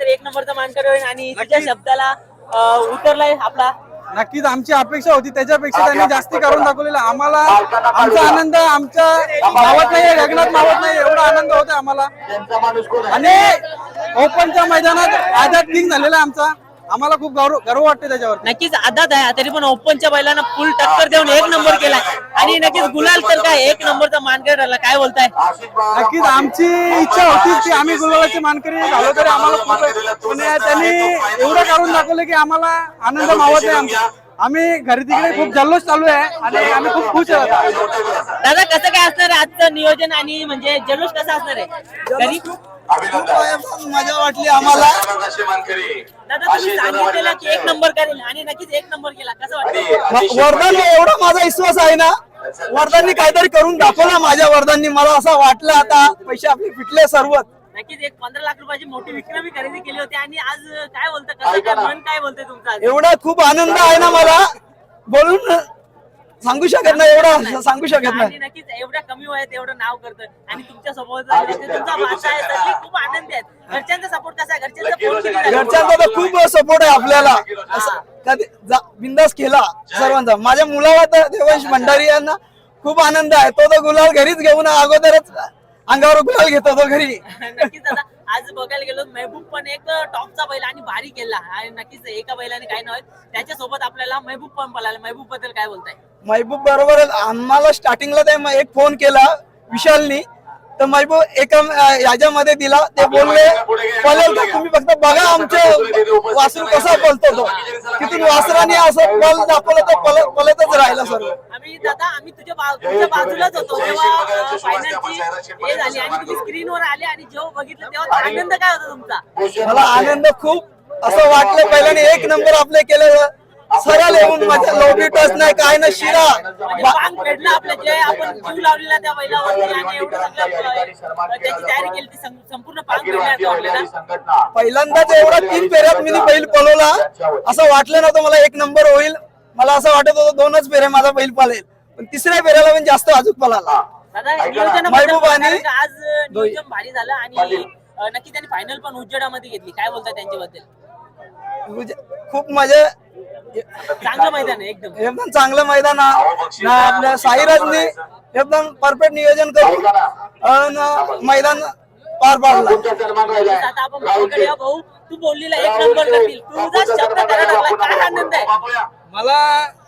तर एक नंबरचा मानकर होईल आणि तुझ्या शब्दाला अं, उतरलाय आपला. नक्कीच आमची अपेक्षा होती त्याच्यापेक्षा त्यांनी जास्ती करून दाखवलेलं. आम्हाला आमचा आनंद आमच्या मावत नाही गगनात मावत नाही एवढा आनंद होता आम्हाला. आणि ओपनच्या मैदानात आझाद किंग झालेला आमचा. आम्हाला खूप गौरव गर्व वाटते त्याच्यावर नक्कीच आदात आहे तरी पण ओपनच्या बैलांना फुल टक्कर देऊन एक नंबर केलाय. आणि नक्कीच गुलाल तर काय एक नंबरचा मानकर ठरला काय बोलताय? नक्कीच आमची इच्छा होती की आम्ही गुलाबाची मानकरी झालो तरी आम्हाला खूप आहे. पण त्यांनी एवढं काढून दाखवलं की आम्हाला आनंद मावत नाही आमचा. आम्ही घरी तिकडे खूप जल्लोष चालू आहे आणि आम्ही खूप खुश आहे. आता. दादा कसं काय असणार आहे आजचं नियोजन आणि म्हणजे जल्लोष कसं असणार आहे? घरी मजा वाटली आम्हाला. दादा तुम्ही सांगितलेलं की एक नंबर करेल आणि नक्कीच एक नंबर केला. कसं वाटतं? वरदान एवढा माझा विश्वास आहे ना वरदाननी काहीतरी करून दाखवला माझ्या वरदाननी मला असं वाटलं आता पैसे आपले फिटले सर्व नक्कीच एक पंधरा लाख रुपयाची मोठी विक्रमी खरेदी केली होती आणि आज काय बोलतं कसं काय मन काय बोलतंय तुमचं? एवढा खूप आनंद आहे ना मला. बोलून सांगू शकत नाही एवढा सांगू शकत आणि नाही. नक्कीच एवढ्या कमी वयात एवढं नाव करतोय. आणि तुमच्यासोबत तुमचा भाषा आहे खूप आनंदी आहेत. घरच्यांचा सपोर्ट कसा आहे? घरच्यांचा फोन किती झाला? घरच्यांचा तर खूप सपोर्ट आहे आपल्याला. असं कधी जा- बिंदास केला सर्वांचा. माझ्या मुलाला तर देवंश भंडारी यांना खूप आनंद आहे. तो तर गुलाल घरीच घेऊन अगोदरच अंगावर गुलाल घेतो तो घरी. नक्कीच दादा आज बघायला गेलो महबूब पण एक टॉपचा बैल आणि भारी केला. आणि नक्कीच एका बैलाने काय नव्हे त्याच्यासोबत आपल्याला महबूब पण पळाला महबूबबद्दल काय बोलताय? महबूब बरोबर आम्हाला स्टार्टिंगला ते म- एक फोन केला विशालनी. तर महबूब एका याच्यामध्ये दिला. ते बोलले पळेल का तुम्ही फक्त बघा आमचे वासरू कसा पळतो तो. तिथून वासराने असं पल दाखवलं तर पल पलतच राहिला सर्व. आम्ही दादा आम्ही तुझ्या बा- तुमच्या बाजूलाच होतो. जेव्हा फायनलची हे झाली आणि तुम्ही स्क्रीनवर आले आणि जेव्हा बघितलं तेव्हा आनंद काय होता तुमचा? मला आनंद खूप असं वाटलं पहिल्याने एक नंबर आपले केलं सरळ येऊन माझ्या लोबी टच नाही काय ना शिरा. पांग फेडलं आपलं जे आपण जीव लावलेला त्या बैलावरती आणि एवढं सगळं अं, त्याची तयारी केली ती सं- संपूर्ण पांग फेडला असं वाटलं ना पहिल्यांदाच एवढा तीन फेऱ्यात मी बैल पळवला. असं वाटलं नव्हतं मला एक नंबर होईल. मला असं वाटत होतं दोनच फेऱ्या माझा बैल पळेल. पण तिसऱ्या फेऱ्याला पण जास्त अजून पळाला. दादा नियोजनाबद्दल महबूब आणि का आज नियोजन भारी झालं आणि अं, नक्की त्यांनी फायनल पण उज्जडामध्ये घेतली. काय बोलताय त्यांच्याबद्दल? म्हणजे खूप मजा चांगलं मैदान आहे एकदम. एकदम चांगलं मैदान आहे. ना आपल्या साईराजनी एकदम परफेक्ट नियोजन करून अन मैदान पार पाडला. आता आपण भाऊकडे या भाऊ तू बोललेला एक नंबर करतील तुझा शब्द करायला लागला काय आनंद आहे मला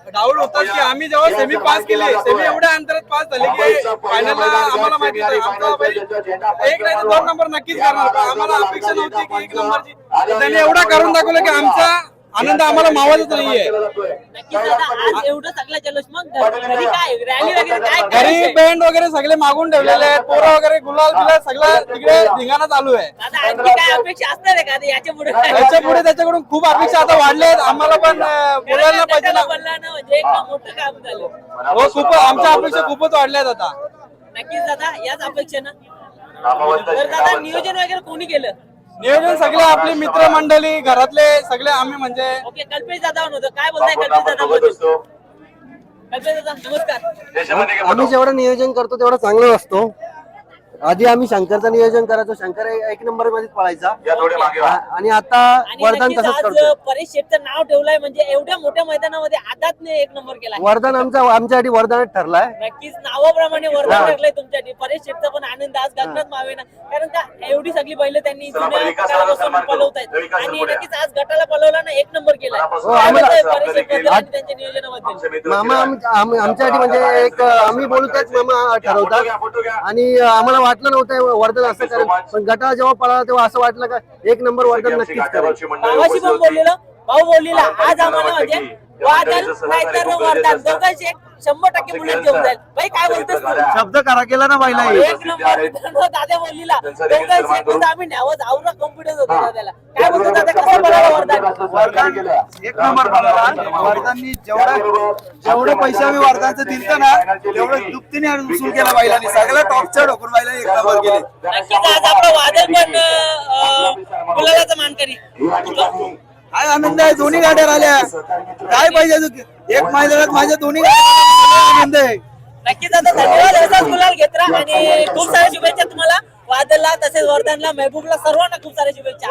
डाऊट होता की आम्ही जेव्हा सेमी पास केले सेमी एवढ्या अंतरात पास झाले की फायनल आम्हाला माहिती होतं आमचा बैल एक नाही तर दोन नंबर नक्कीच करणार. पण आम्हाला अपेक्षा नव्हती की एक नंबरची त्यांनी एवढा करून दाखवलं की आमचा आनंद आम्हाला मावतच नाहीये. नक्कीच दादा आज एवढं सगळं जल्लोष मग घ- घरी काय रॅली वगैरे काय घरी करायचंय? बँड वगैरे सगळे मागून ठेवलेले आहेत. पोरं वगैरे गुलाल बिलाल सगळं तिकडे धिंगाणा चालू आहे. आणखी काय अपेक्षा असणार आहे का? आता याच्यापुढे त्याच्या पुढे त्याच्याकडून खूप अपेक्षा आता वाढल्या आहेत. आम्हाला पण बोलायला पाहिजे ना. बोलला ना म्हणजे एक मोठं काम झालं. हो खूप आमच्या अपेक्षा खूपच वाढल्यात आता. नक्कीच दादा याच अपेक्षेनं. तर दादा नियोजन वगैरे कोणी केलं? नियोजन सगळे आपले मित्र मंडळी घरातले सगळे आम्ही म्हणजे ओके कल्पेश दादा होतं. काय बोलताय कल्पेश दादा? बद्दल कल्पेश दादा नमस्कार. आम्ही जेवढं नियोजन करतो तेवढं चांगलं असतो. आधी आम्ही शंकरचं नियोजन करायचो. शंकर एक एक नंबरमध्ये पळायचा आणि आता आणि वरदान नक्कीच तसंच आज करतो परेश नाव ठेवलंय म्हणजे एवढ्या मोठ्या मैदानामध्ये आदातने एक नंबर केला. वरदान आमचा आमच्यासाठी वरदान ठरलाय. नक्कीच नावाप्रमाणे वरदान हा. ठरलंय तुमच्यासाठी. परेश शेठचा पण आनंद आज गगनात मावेना. कारण का एवढी सगळी बैल त्यांनी जुन्या काळापासून पलवतायत. आणि नक्कीच आज गटाला पलवला ना एक नंबर आम्हाला- बोलताय परेश आणि त्यांच्या नियोजनाबद्दल. मामा आम- आम- आमच्यासाठी म्हणजे एक आम्ही बोलू त्याच मामा ठरवतात. आणि आम्हाला वाटलं नव्हतं वरदान असं करेल पण गटाला जेव्हा पळाला तेव्हा असं वाटलं का एक नंबर वरदान नक्कीच करेल. पण बोललेलं भाऊ बोललेला आज आम्हाला म्हणजे वादन नाहीतर एक शंभर टक्के बुलेट घेऊन जाईल. भाई काय बोलतोस तू? शब्द करा केला ना बाईला एक नंबर मित्रांनो, दादा बोललीला आम्ही न्यावत आवरा कॉन्फिडन्स होता दादाला. काय बोलतो दादा कसं बोलावं वरदान? एक नंबर बनवला वरदाननी जेवढं जेवढं पैसे आम्ही वरदानचं दिलं ना तेवढं दुपटीने वसूल केला बैलांनी सगळ्या टॉपच्या ढोकून बैलांनी एक नंबर केले नक्कीच आज आपलं वादळ पण गुलालाचा मानकरी. काय आनंद आहे? दोन्ही गाड्या आल्या काय पाहिजे? एक मैदानात माझ्या दोन्ही गाड्या आनंद आहे. नक्कीच आता धन्यवाद. असाच गुलाल घेत राहा आणि खूप साऱ्या शुभेच्छा तुम्हाला. वादळला तसेच वर्धनला महबूबला सर्वांना खूप साऱ्या शुभेच्छा.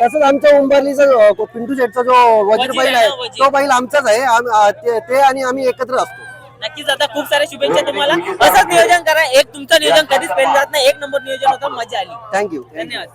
तसंच आमच्या उंबरलीचा पिंटू शेटचा जो वजीर बैल आहे. तो बैल आमचाच आहे. ते आणि आम्ही एकत्र असतो. नक्कीच आता खूप साऱ्या शुभेच्छा तुम्हाला. असंच नियोजन करा. एक तुमचं नियोजन कधीच फेल जात नाही. एक नंबर नियोजन होतं. मजा आली. थँक्यू धन्यवाद.